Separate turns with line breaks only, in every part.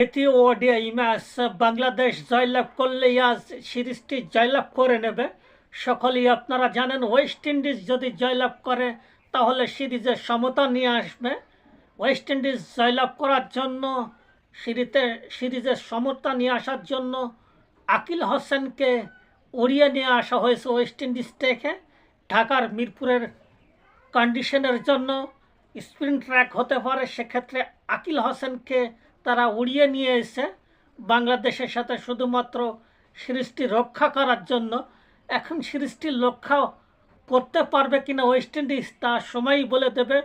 দ্বিতীয় ODI match, Bangladesh জয়লাভ করলেই আজ সিরিজটি জয়লাভ করে নেবে। সকলেই আপনারা জানেন, ওয়েস্ট ইন্ডিজ যদি জয়লাভ করে, তাহলে সিরিজের সমতা নিয়ে আসবে। ওয়েস্ট ইন্ডিজ জয়লাভ করার জন্য সিরিজে সিরিজের সমতা নিয়ে আসার জন্য আকিল হোসেনকে উড়িয়ে নিয়ে আসা হয়েছে ওয়েস্ট ইন্ডিজ থেকে। ঢাকার মিরপুরের কন্ডিশনের জন্য স্প্রিন ট্র্যাক হতে পারে। সেক্ষেত্রে আকিল হোসেনকে তারা উড়িয়ে নিয়ে এসে বাংলাদেশের সাথে শুধুমাত্র সিরিজটি রক্ষা করার জন্য এখন সিরিজটি রক্ষা করতে পারবে কিনা ওয়েস্ট ইন্ডিজ তা সময়ই বলে দেবে।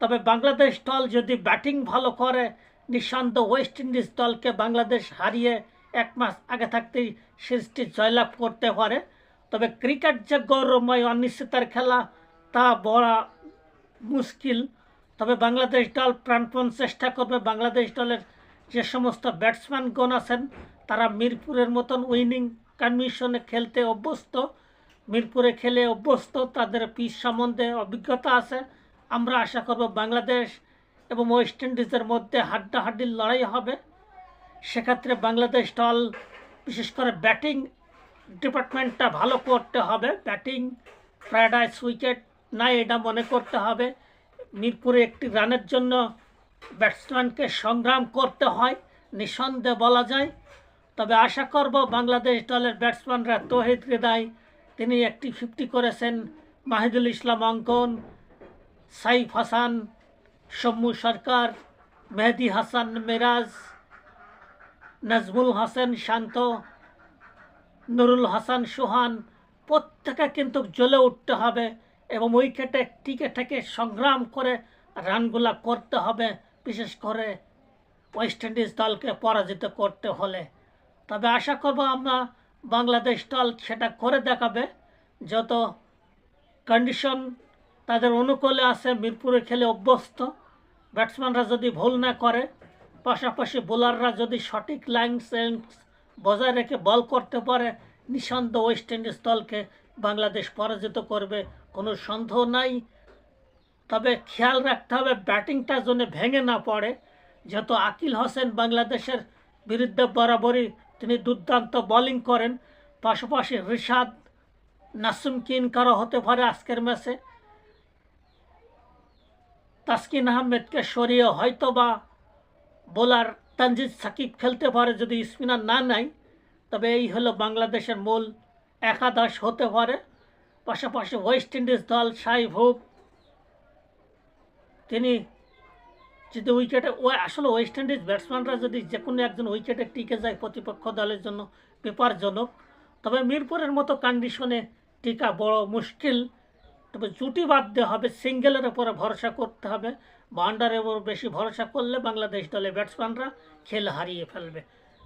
তবে বাংলাদেশ দল যদি ব্যাটিং ভালো করে, নিঃসন্দেহ ওয়েস্ট ইন্ডিজ দলকে বাংলাদেশ হারিয়ে এক মাস আগে থাকতেই সিরিজটি জয়লাভ করতে পারে। তবে ক্রিকেট যে গৌরবময় অনিশ্চিতার খেলা, তা বড় মুশকিল। তবে বাংলাদেশ দল প্রাণপণ চেষ্টা করবে। বাংলাদেশ দলের যে সমস্ত ব্যাটসম্যানগণ আছেন, তারা মিরপুরের মতন উইনিং কন্ডিশনে খেলতে অভ্যস্ত। মিরপুরে খেলে অভ্যস্ত, তাদের পিচ সম্বন্ধে অভিজ্ঞতা আছে। আমরা আশা করব বাংলাদেশ এবং ওয়েস্ট ইন্ডিজের মধ্যে হাড্ডাহাড্ডির লড়াই হবে। সেক্ষেত্রে বাংলাদেশ দল, বিশেষ করে ব্যাটিং ডিপার্টমেন্টটা ভালো করতে হবে। ব্যাটিং প্যারাডাইস উইকেট, না এটা মনে করতে হবে। মিরপুরে একটি রানের জন্য ব্যাটসম্যানকে সংগ্রাম করতে হয়, নিঃসন্দেহে বলা যায়। তবে আশা করব বাংলাদেশ দলের ব্যাটসম্যানরা তহিদ হৃদয়, তিনি একটি ফিফটি করেছেন, মাহিদুল ইসলাম অঙ্কন, সাইফ হাসান সম্মু সরকার, মেহেদি হাসান মেরাজ, নাজমুল হাসান শান্ত, নুরুল হাসান সোহান, প্রত্যেকে কিন্তু জ্বলে উঠতে হবে এবং উইকেটে টিকে থেকে সংগ্রাম করে রানগুলা করতে হবে। বিশেষ করে ওয়েস্ট ইন্ডিজ দলকে পরাজিত করতে হলে। তবে আশা করব আমরা বাংলাদেশ দল সেটা করে দেখাবে। যত কন্ডিশন তাদের অনুকূলে আছে, মিরপুরে খেলে অভ্যস্ত। ব্যাটসম্যানরা যদি ভুল না করে, পাশাপাশি বোলাররা যদি সঠিক লাইন সেন্স বজায় রেখে বল করতে পারে, নিঃসন্দেহ ওয়েস্ট ইন্ডিজ দলকে বাংলাদেশ পরাজিত করবে, কোনো সন্দেহ নাই। তবে খেয়াল রাখতে হবে ব্যাটিংটা যেন ভেঙে না পড়ে। যেহেতু আকিল হোসেন বাংলাদেশের বিরুদ্ধে বরাবরই তিনি দুর্দান্ত বোলিং করেন, পাশাপাশি রিশাদ নাসুম কিনকারও হতে পারে আজকের ম্যাচে। তাসকিন আহমেদকে সরিয়ে হয়তো বা বোলার তানজিদ সাকিব খেলতে পারে যদি স্পিনার না নেয়, তবে এই হলো বাংলাদেশের মূল একাদশ হতে পারে। পাশাপাশি ওয়েস্ট ইন্ডিজ দল হোপ তিনি যদি উইকেটে ও আসলে ওয়েস্ট ইন্ডিজ ব্যাটসম্যানরা যদি যে কোনো একজন উইকেটে টিকে যায় প্রতিপক্ষ দলের জন্য বিপজ্জনক তবে মিরপুরের মতো কন্ডিশনে টিকা বড় মুশকিল। তবে জুটি বাঁধতে হবে সিঙ্গেলের উপরে ভরসা করতে হবে, বাউন্ডারের উপর বেশি ভরসা করলে বাংলাদেশ দলে ব্যাটসম্যানরা খেল হারিয়ে ফেলবে।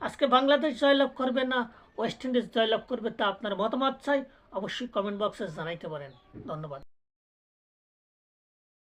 আজকে বাংলাদেশ জয়লাভ করবে না ওয়েস্ট ইন্ডিজ জয়লাভ করবে তা আপনার মতামত চাই, অবশ্যই কমেন্ট বক্সে জানাইতে পারেন। ধন্যবাদ।